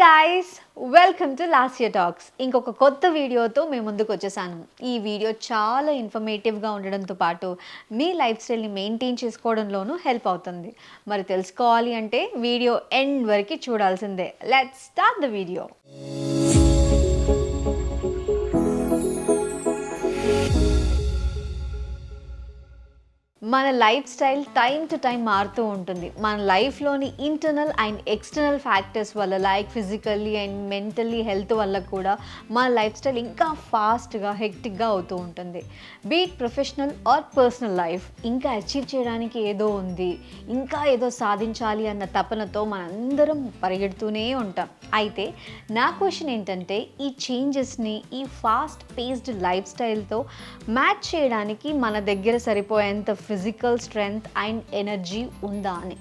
Guys welcome to last year talks ఇంకొక కొత్త వీడియోతో మేము ముందుకు వచ్చేసాను. ఈ వీడియో చాలా ఇన్ఫర్మేటివ్గా ఉండడంతో పాటు మీ లైఫ్ స్టైల్ని మెయింటైన్ చేసుకోవడంలోనూ హెల్ప్ అవుతుంది. మరి తెలుసుకోవాలి అంటే వీడియో ఎండ్ వరకు చూడాల్సిందే. లెట్స్ స్టార్ట్ ద వీడియో మన life style time to time మారుతూ ఉంటుంది. మన లైఫ్లోని ఇంటర్నల్ అండ్ ఎక్స్టర్నల్ ఫ్యాక్టర్స్ వల్ల like physically and mentally health వల్ల కూడా మన లైఫ్ స్టైల్ ఇంకా ఫాస్ట్గా హెక్టిక్గా అవుతూ ఉంటుంది. Be it professional or personal life ఇంకా అచీవ్ చేయడానికి ఏదో ఉంది. ఇంకా ఏదో సాధించాలి అన్న తపనతో మనందరం పరిగెడుతూనే ఉంటాం. అయితే నా క్వశ్చన్ ఏంటంటే ఈ చేంజెస్ని ఈ ఫాస్ట్ పేస్డ్ లైఫ్ స్టైల్తో మ్యాచ్ చేయడానికి మన దగ్గర సరిపోయేంత physical physical strength and energy ఉందా అని.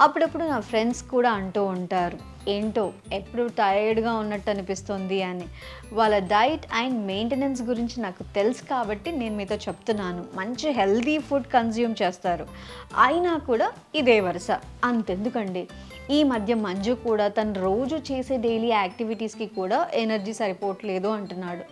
అప్పుడప్పుడు నా ఫ్రెండ్స్ కూడా అంటూ ఉంటారు ఏంటో ఎప్పుడు టైర్డ్గా ఉన్నట్టు అనిపిస్తుంది అని. వాళ్ళ డైట్ అండ్ మెయింటెనెన్స్ గురించి నాకు తెలుసు కాబట్టి నేను మీతో చెప్తున్నాను. మంచి హెల్దీ ఫుడ్ కన్జ్యూమ్ చేస్తారు. అయినా కూడా ఇదే వరుస. అంతెందుకండి? ఈ మధ్య మంజు కూడా తను రోజు చేసే డైలీ యాక్టివిటీస్కి కూడా ఎనర్జీ సరిపోవట్లేదు అంటున్నాడు.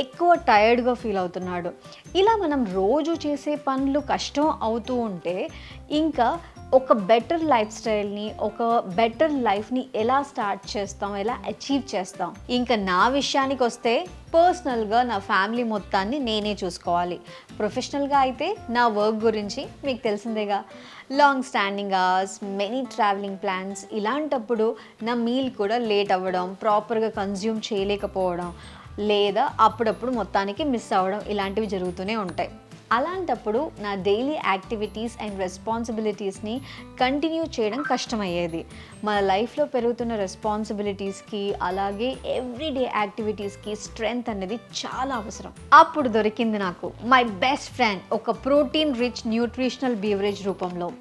ఎక్కువ టైర్డ్గా ఫీల్ అవుతున్నాడు. ఇలా మనం రోజు చేసే పనులు కష్టం అవుతూ ఉంటే ఇంకా ఒక బెటర్ లైఫ్ స్టైల్ని ఒక బెటర్ లైఫ్ని ఎలా స్టార్ట్ చేస్తాం ఎలా అచీవ్ చేస్తాం? ఇంకా నా విషయానికి వస్తే పర్సనల్గా నా ఫ్యామిలీ మొత్తాన్ని నేనే చూసుకోవాలి. ప్రొఫెషనల్గా అయితే నా వర్క్ గురించి మీకు తెలిసిందేగా. Long standing hours many traveling plans ఇలాంటప్పుడు నా మీల్ కూడా లేట్ అవ్వడం ప్రాపర్గా కన్జ్యూమ్ చేయలేకపోవడం లేదా అప్పుడప్పుడు మొత్తానికి మిస్ అవ్వడం ఇలాంటివి జరుగుతూనే ఉంటాయి. అలాంటప్పుడు నా డైలీ యాక్టివిటీస్ అండ్ రెస్పాన్సిబిలిటీస్ని కంటిన్యూ చేయడం కష్టమయ్యేది. మన లైఫ్లో పెరుగుతున్న రెస్పాన్సిబిలిటీస్కి అలాగే ఎవ్రీడే యాక్టివిటీస్కి స్ట్రెంగ్త్ అనేది చాలా అవసరం. అప్పుడు దొరికింది నాకు మై బెస్ట్ ఫ్రెండ్ ఒక ప్రోటీన్ రిచ్ న్యూట్రిషనల్ బీవరేజ్ రూపంలో.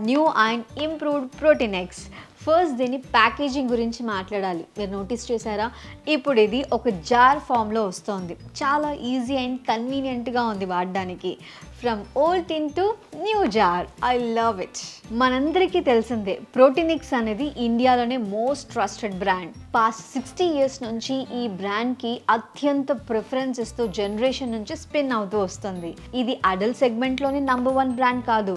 New and improved Protinex first దీని ప్యాకేజింగ్ గురించి మాట్లాడాలి. మీరు నోటీస్ చేశారా? ఇప్పుడు ఇది ఒక జార్ ఫామ్లో వస్తుంది. చాలా ఈజీ అండ్ కన్వీనియంట్గా ఉంది వాడడానికి. From old tin to new jar I love it మనందరికీ తెలిసిందే ప్రోటీనిక్స్ అనేది ఇండియాలోనే most trusted brand past sixty years నుంచి ఈ బ్రాండ్కి అత్యంత ప్రిఫరెన్స్ ఇస్తూ జనరేషన్ నుంచి స్పిన్ అవుతూ వస్తుంది. ఇది అడల్ట్ సెగ్మెంట్లోని నంబర్ వన్ బ్రాండ్ కాదు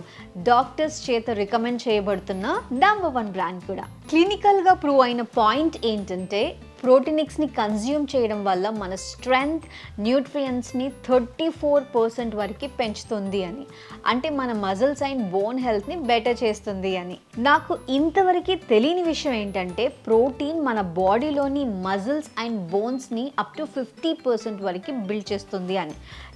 డాక్టర్స్ చేత రికమెండ్ చేయబడుతున్న నంబర్ వన్ బ్రాండ్ కూడా. క్లినికల్గా ప్రూవ్ అయిన పాయింట్ ఏంటంటే ప్రోటీనిక్స్ని కన్జ్యూమ్ చేయడం వల్ల మన స్ట్రెంగ్త్ న్యూట్రియంట్స్ని థర్టీ ఫోర్ పర్సెంట్ వరకు పెంచుతుంది అని. అంటే మన మజిల్స్ అండ్ బోన్ హెల్త్ని బెటర్ చేస్తుంది అని. నాకు ఇంతవరకు తెలియని విషయం ఏంటంటే ప్రోటీన్ మన బాడీలోని మజిల్స్ అండ్ బోన్స్ని అప్ టు ఫిఫ్టీ పర్సెంట్ వరకు బిల్డ్ చేస్తుంది అని.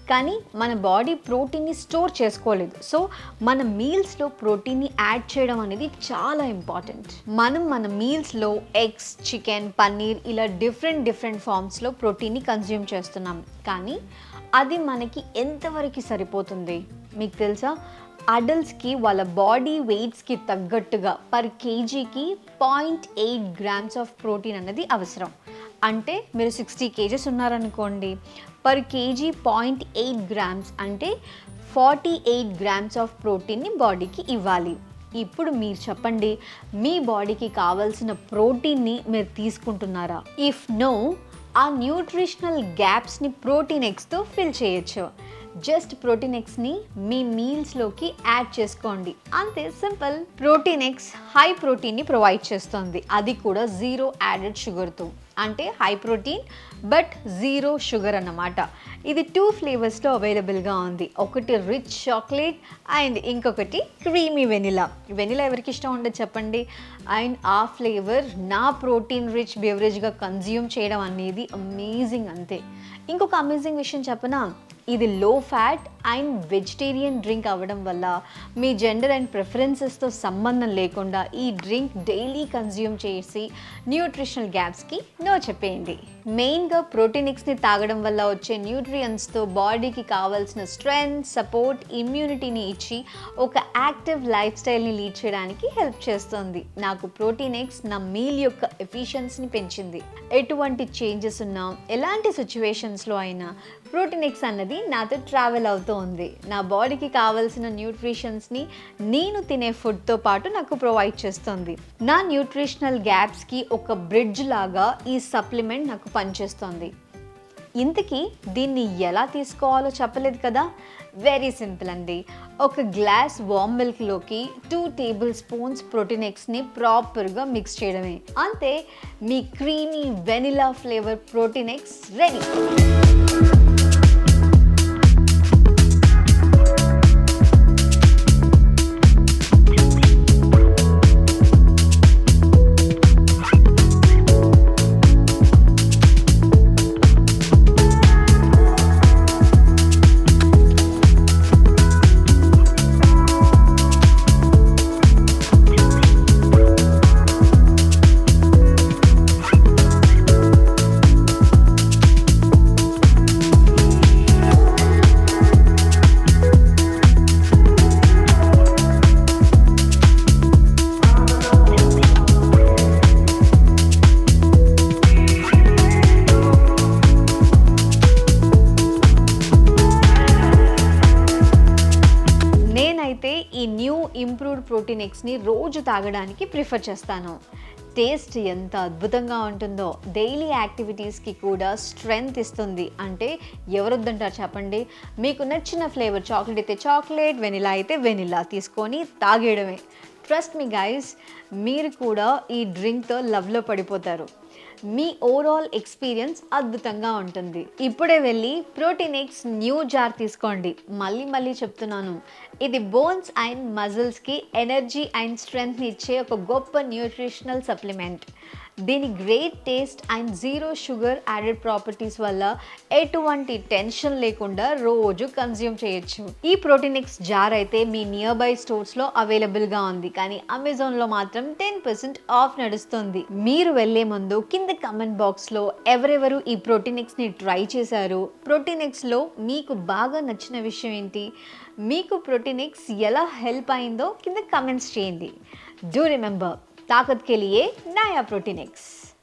కానీ మన బాడీ ప్రోటీన్ని స్టోర్ చేసుకోలేదు. సో మన మీల్స్లో ప్రోటీన్ని యాడ్ చేయడం అనేది చాలా ఇంపార్టెంట్. మనం మన మీల్స్లో ఎగ్స్ చికెన్ పన్నీర్ ఇలా డిఫరెంట్ డిఫరెంట్ ఫామ్స్లో ప్రోటీన్ని కన్జ్యూమ్ చేస్తున్నాం. కానీ అది మనకి ఎంతవరకు సరిపోతుంది? మీకు తెలుసా? అడల్ట్స్కి వాళ్ళ బాడీ వెయిట్స్కి తగ్గట్టుగా పర్ కేజీకి point eight grams of protein అనేది అవసరం. అంటే మీరు సిక్స్టీ కేజెస్ ఉన్నారనుకోండి per kg point eight grams అంటే ఫార్టీ ఎయిట్ గ్రామ్స్ ఆఫ్ ప్రోటీన్ని బాడీకి ఇవ్వాలి. ఇప్పుడు మీరు చెప్పండి మీ బాడీకి కావాల్సిన ప్రోటీన్ని మీరు తీసుకుంటున్నారా? ఇఫ్ నో ఆ న్యూట్రిషనల్ గ్యాప్స్ని ప్రోటీన్ ఎక్స్తో ఫిల్ చేయొచ్చు. జస్ట్ ప్రోటీన్ ఎక్స్ని మీ మీల్స్లోకి యాడ్ చేసుకోండి. అంతే సింపుల్. ప్రోటీన్ ఎక్స్ హై ప్రోటీన్ని ప్రొవైడ్ చేస్తుంది. అది కూడా జీరో యాడెడ్ షుగర్తో. అంటే high protein but zero sugar అన్నమాట. ఇది టూ ఫ్లేవర్స్లో అవైలబుల్గా ఉంది. ఒకటి రిచ్ చాక్లెట్ అండ్ ఇంకొకటి క్రీమీ వెనిలా వెనిలా ఎవరికి ఇష్టం ఉండదు చెప్పండి? అండ్ ఆ ఫ్లేవర్ నా ప్రోటీన్ రిచ్ బెవరేజ్గా కన్జ్యూమ్ చేయడం అనేది అమేజింగ్ అంతే. ఇంకొక అమేజింగ్ విషయం చెప్పనా? ఇది లో ఫ్యాట్ అండ్ వెజిటేరియన్ డ్రింక్ అవ్వడం వల్ల మీ జెండర్ అండ్ ప్రిఫరెన్సెస్తో సంబంధం లేకుండా ఈ డ్రింక్ డైలీ కన్జ్యూమ్ చేసి న్యూట్రిషనల్ గ్యాప్స్కి నో చెప్పేయండి. మెయిన్ మెయిన్గా ప్రోటీనిక్స్ని తాగడం వల్ల వచ్చే న్యూట్రియంట్స్తో బాడీకి కావాల్సిన స్ట్రెంగ్త్ సపోర్ట్ ఇమ్యూనిటీని ఇచ్చి ఒక యాక్టివ్ లైఫ్ స్టైల్ని లీడ్ చేయడానికి హెల్ప్ చేస్తుంది. నాకు ప్రోటీన్ నా మీల్ యొక్క ఎఫిషియన్సీని పెంచింది. ఎటువంటి చేంజెస్ ఉన్నా ఎలాంటి సిచ్యువేషన్స్లో అయినా ప్రోటీనిక్స్ అన్నది నాతో ట్రావెల్ అవుతూ ఉంది నా బాడీకి కావాల్సిన న్యూట్రిషన్స్ని నేను తినే ఫుడ్తో పాటు నాకు ప్రొవైడ్ చేస్తుంది. నా న్యూట్రిషనల్ గ్యాప్స్కి ఒక బ్రిడ్జ్ లాగా ఈ సప్లిమెంట్ నాకు పనిచేస్తుంది. ఇంతకీ దీన్ని ఎలా తీసుకోవాలో చెప్పలేదు కదా? వెరీ సింపుల్ అండి. ఒక గ్లాస్ వామ్ మిల్క్లోకి టూ టేబుల్ స్పూన్స్ ప్రోటీనెక్స్ని ప్రాపర్గా మిక్స్ చేయడమే. అంతే మీ creamy vanilla flavour Protinex ready నేనైతే ఈ న్యూ ఇంప్రూవ్డ్ ప్రోటీన్ ఎక్స్ని రోజు తాగడానికి ప్రిఫర్ చేస్తాను. టేస్ట్ ఎంత అద్భుతంగా ఉంటుందో డైలీ యాక్టివిటీస్కి కూడా స్ట్రెంగ్త్ ఇస్తుంది. అంటే ఎవరొద్దంటారు చెప్పండి? మీకు నచ్చిన ఫ్లేవర్ చాక్లెట్ అయితే చాక్లెట్ వెనిలా అయితే వెనిలా తీసుకొని తాగేయడమే. ట్రస్ట్ మీ గైస్ మీరు కూడా ఈ డ్రింక్తో లవ్లో పడిపోతారు. మీ ఓవరాల్ ఎక్స్పీరియన్స్ అద్భుతంగా ఉంటుంది. ఇప్పుడే వెళ్ళి ప్రోటీన్ ఎక్స్ న్యూ జార్ తీసుకోండి. మళ్ళీ మళ్ళీ చెప్తున్నాను. ఇది బోన్స్ అండ్ మజిల్స్కి ఎనర్జీ అండ్ స్ట్రెంగ్త్ని ఇచ్చే ఒక గొప్ప న్యూట్రిషనల్ సప్లిమెంట్ దీని great taste and zero sugar added properties వల్ల ఎటువంటి టెన్షన్ లేకుండా రోజు కన్జ్యూమ్ చేయొచ్చు. ఈ ప్రోటీనిక్స్ జార్ అయితే మీ నియర్ బై స్టోర్స్లో అవైలబుల్గా ఉంది. కానీ అమెజాన్లో మాత్రం టెన్ పర్సెంట్ ఆఫ్ నడుస్తుంది. మీరు వెళ్ళే ముందు కింద కమెంట్ బాక్స్లో ఎవరెవరు ఈ ప్రోటీనిక్స్ని ట్రై చేశారు ప్రోటీనిక్స్లో మీకు బాగా నచ్చిన విషయం ఏంటి మీకు ప్రోటీనిక్స్ ఎలా హెల్ప్ అయిందో కింద కమెంట్స్ చేయండి. డూ రిమెంబర్ ताकत के लिए नया प्रोटीन एक्स